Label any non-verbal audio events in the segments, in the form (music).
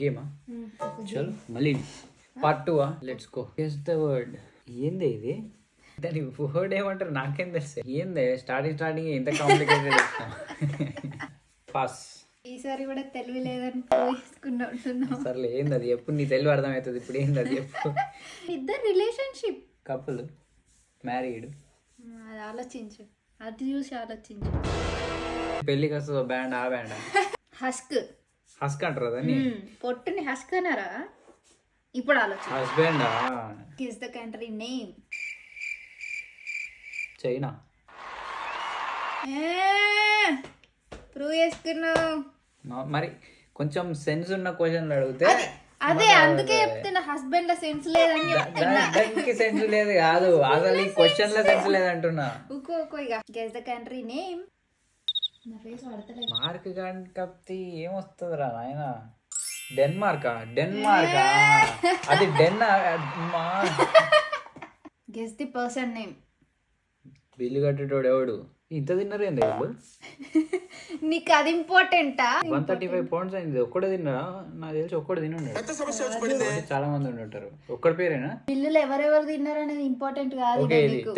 గేమా? చలో మళ్ళీ part two let's go guess the word ఏంది ఇది? దాని వర్డ్ ఏమంటారు? నాకేం తెలుసు. ఏంది? స్టార్టింగ్ స్టార్టింగ్ ఇంత కాంప్లికేటెడ్ పాస్ ఈసారి కూడా తెలివి లేదని పోయించుకున్నట్టున్నాం సర్లే ఏంది అది ఎప్పుడు నీ తెలివి అర్థమవుతుంది? ఇప్పుడు ఏంది అది ఎప్పుడు ఇద్దరు రిలేషన్షిప్ కపుల్ మ్యారీడ్ అది ఆలోచించు. అది చూసి ఆలోచించు. పెళ్ళికి వస్తుంది బ్యాండ్ ఆ బ్యాండ్ హస్క్ హస్క్ అంటారు దాన్ని? పొట్టుని హస్క్ అన్నారా? ఇప్పుడు ఆలోచించు హస్బెండా? Is the country name. China. Prove చేసుకున్నావు. మరి కొంచెం సెన్స్ ఉన్న క్వశ్చన్లు అడిగితే అదే అందుకే చెప్తున్నా హస్బెండ్లో సెన్స్ లేదని దానికి సెన్స్ లేదు కాదు. (laughs) అసలు ఈ క్వశ్చన్లో సెన్స్ లేదంటున్నా. ఇక. Guess the country name mark గాని కప్తి ఏమొస్తుంది రా నాయన? డెన్మార్కా డెన్మార్కా అది డెన్ మా guess the person name bill కట్టేటోడు ఎవడు? ఇంత తిన్నారు ఏంది వీళ్ళు? నీకు అది ఇంపార్టెంటా వన్ థర్టీ ఫైవ్ పౌండ్స్ అయింది. ఒక్కడే తిన్నారా నాకు తెలిసి ఒక్కడే తిని ఉన్నాడు చాలా మంది ఉండి ఉంటారు. ఒక్కడి పేరేనా? బిల్లులు ఎవరెవరు తిన్నారు అనేది ఇంపార్టెంట్ కాదు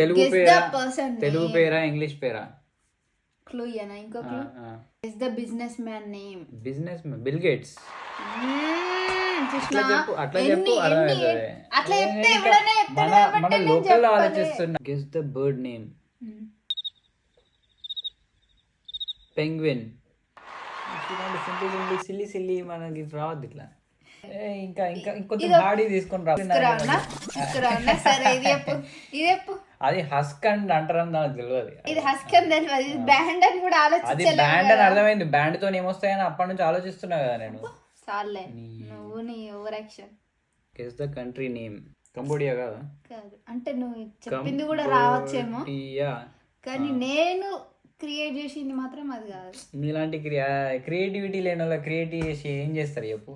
తెలుగు గెస్ ద పేరా పర్సన్ తెలుగు పేరా? ఇంగ్లీష్ పేరా? క్లూ ఇయనా ఇంకో clue guess the business man name business Bill Gates చూసినా చెప్పు అట్లా ఎన్ని- చెప్పు ఎన్ని- అర్థమవుతుంది అట్లా చెప్తే ఇంకా ఎవడైనా మన చెప్తాడు లోకల్ చెప్పాలి. ఆలోచిస్తున్నా guess the bird name. Penguin simple simple silly silly మనకి రావద్దు ఇట్లా ఇంకా ఇంకా ఇంకొంచెం హాడీ తీసుకొని రా ఇక్కడ ఉన్నా ఇక్కడ ఉన్నా సరే ఇది చెప్పు ఇది చెప్పు అది హస్క్ అండ్ అంటారని నాకు తెలియదు ఇది హస్కన్ తెలియదు ఇది బ్యాండ్ అని కూడా అది బ్యాండ్ అని అర్థమైంది. బ్యాండ్తో ఏమొస్తాయని అప్పటి నుంచి ఆలోచిస్తున్నా కదా నేను. చాలే నువ్వు నీ over action guess the country name Cambodia కాదా? కాదు. అంటే నువ్వు చెప్పింది కూడా రావచ్చేమో. కానీ నేను క్రియేట్ చేసింది మాత్రం అది కాదు. మీలాంటి క్రియా క్రియేటివిటీ లేని వాళ్ళ క్రియేటివ్ చేసి ఏం చేస్తారు చెప్పు.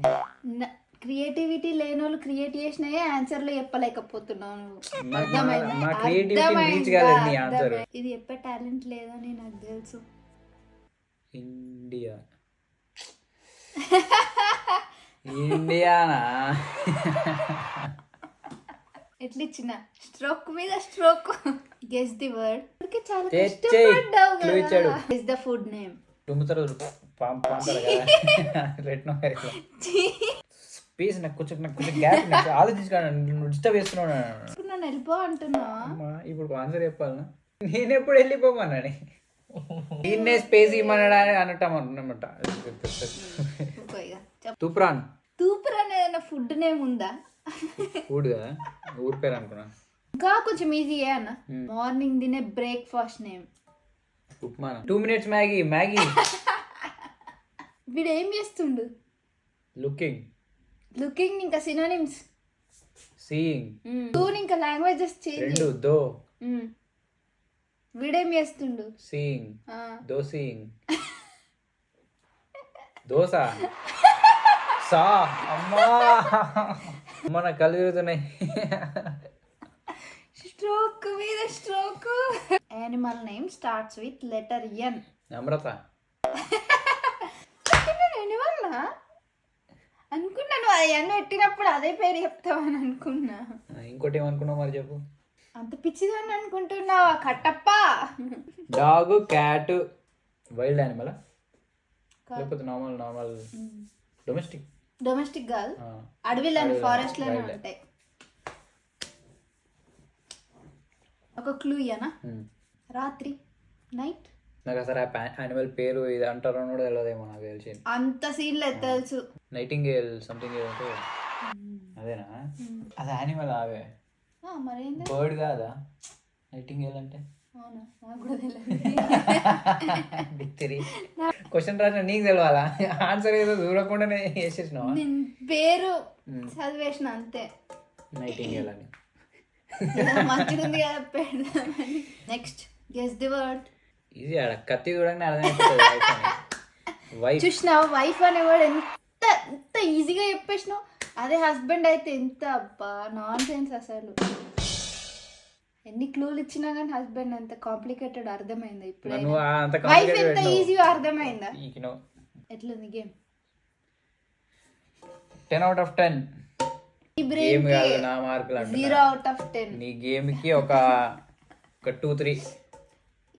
క్రియేటివిటీ లేని వాళ్ళు క్రియేట్ చేసినాయే ఆన్సర్లు చెప్పలేకపోతున్నావు నువ్వు. నాకు అర్థమైందా? మా creativity అర్థమైందా? reach కాలేదు నీ answer. అర్థమై- ఇది చెప్పే టాలెంట్ లేదని నాకు తెలుసు ఇండియా ఇండియానా ఎట్లా ఇచ్చిన స్ట్రోక్ మీద స్ట్రోక్ గెస్ ది వర్డ్ చాలా. కష్టపడ్డావు. కదా గెస్ ద ఫుడ్ నేమ్ తుమ్ముతారు పాం రెట్నో పీస్ నాకు కొంచెం నాకు కొంచెం గ్యాప్ నాకు నువ్వు డిస్టర్బ్ చేస్తున్నావు నన్ను వెళ్ళిపో అంటున్నా. ఇప్పుడు ఆన్సర్ చెప్పాలనా? నేను ఎప్పుడు వెళ్ళిపోమన్నాని దీన్నే స్పేస్ ఇమ్మన్నాడా అని అనటం. చెప్పు. తూప్రాన్. తూపర్ అనే ఏదైనా ఫుడ్ నేమ్ ఉందా? ఊడు కదా? ఊరి పేరు అనుకున్నా. ఇంకా కొంచెం ఈజీ అన్న. మార్నింగ్ తినే breakfast name upma two minutes Maggi Maggi వీడు ఏం చేస్తుండు? లుకింగ్ లుకింగ్ ఇంకా సినోనిమ్స్ సీయింగ్ టూ ఇంకా లాంగ్వేజెస్ చేంజ్ రెండు దో. వీడేం చేస్తుండు. సీయింగ్ ఆ, దో సీయింగ్ దోశ సా. అమ్మా. మన కళ్ళు తిరుగుతున్నాయి. స్ట్రోక్ మీద stroke animal name starts with letter N Namrata N పెట్టినప్పుడు అదే పేరు చెప్తావని అనుకున్నా. ఇంకోటి ఏమనుకున్నావు మరి చెప్పు. అంత పిచ్చిదని అనుకుంటున్నావా? Kattappa. Dog cat wild animal లేకపోతే నార్మల్ నార్మల్ డొమెస్టిక్ డొమెస్టిక్ కాదు. అడవిలోని ఫారెస్ట్లోనే ఉంటాయి. ఒక క్లూ ఇయ్యనా? రాత్రి నైట్ నాకు అసలు ఆ యానిమల్ పేరు ఇది అంటారో కూడా తెలియదేమో నాకు తెలిసి. అంత సీన్ లేదు తెలుసు. నైటింగేల్ సంథింగ్ ఏదో అదేనా? అది యానిమల్ ఆవే. బర్డ్ కాదా? నైటింగేల్ అంటే? క్వశ్చన్ రాసిన నీకు తెలవాలా? ఆన్సర్ ఏదో దూరకుండానే వేసేసినావా? పేరు చదివేసిన అంతే. నైటింగేల్ అని. మంచిగా ఉంది next guess the word easy ఆడ కత్తి చూడగానే అర్థమైపోతుంది వైఫ్ అని వైఫ్ చూసినావు వైఫ్ అనేవాడు ఎంత ఎంత ఈజీగా చెప్పేసినావు అదే హస్బెండ్ అయితే ఎంత అబ్బా నాన్ సెన్స్ అసలు ఎన్ని క్లూలు ఇచ్చినా కానీ హస్బెండ్ అంత కాంప్లికేటెడ్ అర్థమైందా ఇప్పుడు వైఫ్ ఎంత ఈజీగా అర్థమైందా ఎట్లుంది game ten out of ten ఈ గేమ్ బ్రెయిన్ కాదు నా మార్కులు అంటున్నా. జీరో అవుట్ ఆఫ్ టెన్ నీ గేమ్కి ఒక ఒక టూ త్రీ